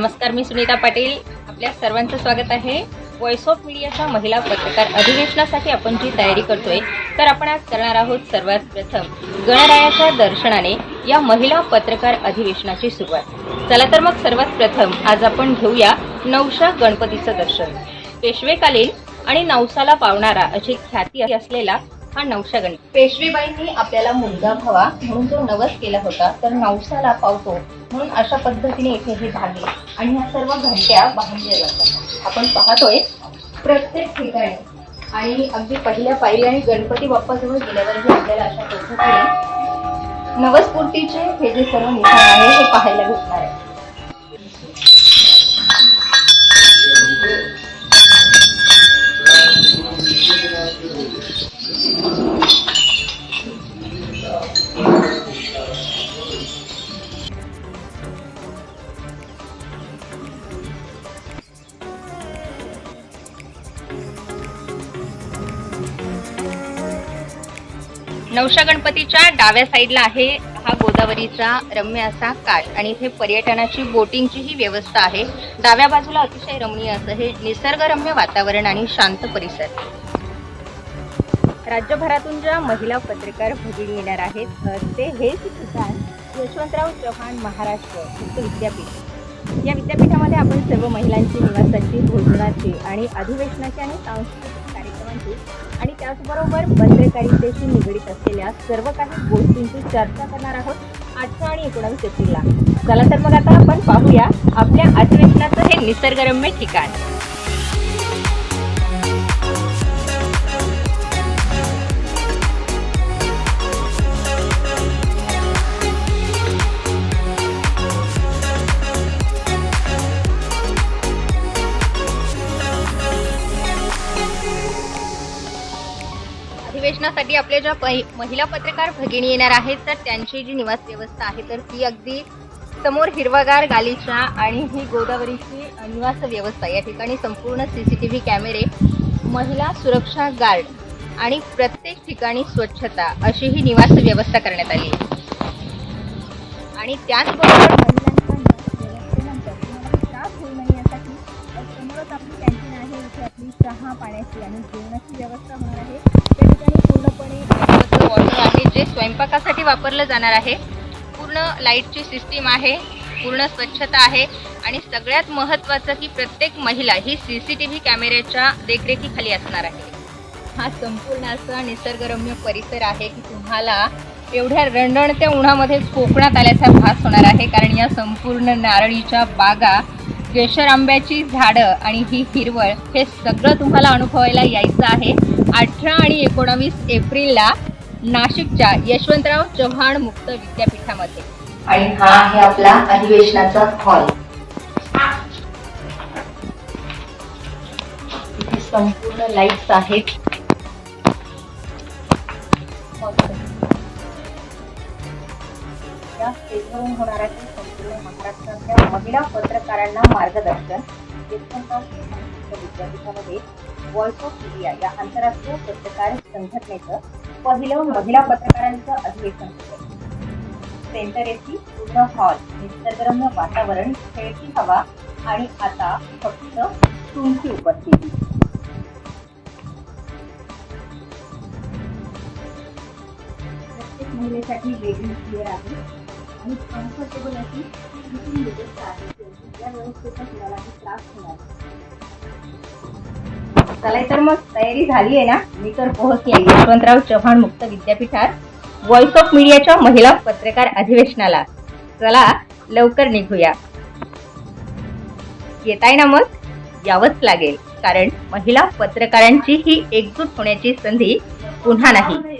नमस्कार मी सुनीता पाटील. आपल्या सर्वांचं स्वागत आहे. व्हॉइस ऑफ मीडियाच्या महिला पत्रकार अधिवेशनासाठी आपण जी तयारी करतोय तर आपण आज करणार आहोत सर्वात प्रथम गणरायाच्या दर्शनाने या महिला पत्रकार अधिवेशनाची सुरुवात. चला तर मग सर्वात प्रथम आज आपण घेऊया नवशा गणपतीचं दर्शन. पेशवेकालीन आणि नवसाला पावणारा अशी ख्याती असलेला हा नवशा गणपती पेशवेबाईंनी आपल्याला मुलगा व्हावा म्हणून जो नवस केला होता तर नवसाला पावतो म्हणून अशा पद्धतीने इथे हे धागे आणि ह्या सर्व घंट्या बांधल्या जातात. आपण पाहतोय प्रत्येक ठिकाणी. आणि अगदी पहिल्या पायरी आणि गणपती बाप्पाजवळ गेल्यावरही आपल्याला अशा पद्धतीने नवसपूर्तीचे हे जे सर्व निशाण आहे हे पाहायला भेटणार आहे. नवशा गणपतीच्या डाव्या साईडला आहे हा गोदावरीचा रम्य असा काठ आणि इथे पर्यटनाची बोटिंगची ही व्यवस्था आहे. डाव्या बाजूला अतिशय रमणीय असं हे निसर्गरम्य वातावरण आणि शांत परिसर. राज्यभरातून ज्या महिला पत्रकार भगिनी येणार आहेत ते हेच ठिकाण यशवंतराव चव्हाण महाराष्ट्र मुक्त विद्यापीठ. या विद्यापीठामध्ये आपण सर्व महिलांची निवासाची भोजनाची आणि अधिवेशनाची आणि सांस्कृतिक कार्यक्रमांची आणि त्याचबरोबर पत्रकारितेशी निगडीत असलेल्या सर्व काही गोष्टींची चर्चा करणार आहोत आठव्या आणि एकोणावीस एप्रिलला. चला तर मग आता आपण पाहूया आपल्या अधिवेशनाचं हे निसर्गरम्य ठिकाण. अधिवेशनासाठी आपल्या ज्या पहि- महिला पत्रकार भगिनी येणार आहेत तर त्यांची जी निवास व्यवस्था आहे तर ती अगदी समोर हिरवागार गालीचा आणि ही गोदावरीची निवास व्यवस्था या ठिकाणी संपूर्ण सी सी टी व्ही कॅमेरे महिला सुरक्षा गार्ड आणि प्रत्येक ठिकाणी स्वच्छता अशी ही निवास व्यवस्था करण्यात आली. आहे आणि त्याचबरोबर निवास त्रास होऊ नये यासाठी समोरच आपली कॅन्टीन आहे. इथे आपली चहा पाण्याची आणि जेवणाची व्यवस्था होणार आहे. स्वयंपाकासाठी वापरलं जाणार आहे. पूर्ण लाईटची सिस्टीम आहे पूर्ण स्वच्छता आहे आणि सगळ्यात महत्त्वाचं की प्रत्येक महिला ही सी सी टी व्ही कॅमेऱ्याच्या देखरेखीखाली असणार आहे. हा संपूर्ण असा निसर्गरम्य परिसर आहे की तुम्हाला एवढ्या रणरणत्या उन्हामध्ये कोकणात आल्याचा भास होणार आहे. कारण या संपूर्ण नारळीच्या बागा केशर आंब्याची झाडं आणि ही हिरवळ हे सगळं तुम्हाला अनुभवायला यायचं आहे. अठरा आणि एकोणावीस एप्रिलला नाशिकच्या यशवंतराव चव्हाण मुक्त विद्यापीठामध्ये. आणि हा आहे आपला अधिवेशनाचा हॉल इथे संपूर्ण लाईट्स आहेत. या स्टेजवरून होणार आहे संपूर्ण महाराष्ट्रातल्या महिला पत्रकारांना मार्गदर्शन विद्यापीठामध्ये व्हॉइस ऑफ इंडिया या आंतरराष्ट्रीय पत्रकार संघटनेचं पहिलं महिला पत्रकारांचं अधिवेशन. सेंटर एसी पूर्ण हॉल निसर्गरम्य वातावरण खेळती हवा आणि आता फक्त तुमची उपस्थिती. प्रत्येक महिलेसाठी वेगळी क्लिअर आहे आणि कम्फर्टेबल अशी sleeping व्यवस्था आहे या व्यवस्थेचा कुणालाही त्रास होणार चला तर मग तयारी झाली आहे ना. मी तर पोहोचले यशवंतराव चव्हाण मुक्त विद्यापीठात व्हॉइस ऑफ मीडियाच्या महिला पत्रकार अधिवेशनाला. चला लवकर निघूया. येताय ना मग? यावंच लागेल. कारण महिला पत्रकारांची ही एकजूट होण्याची संधी पुन्हा नाही.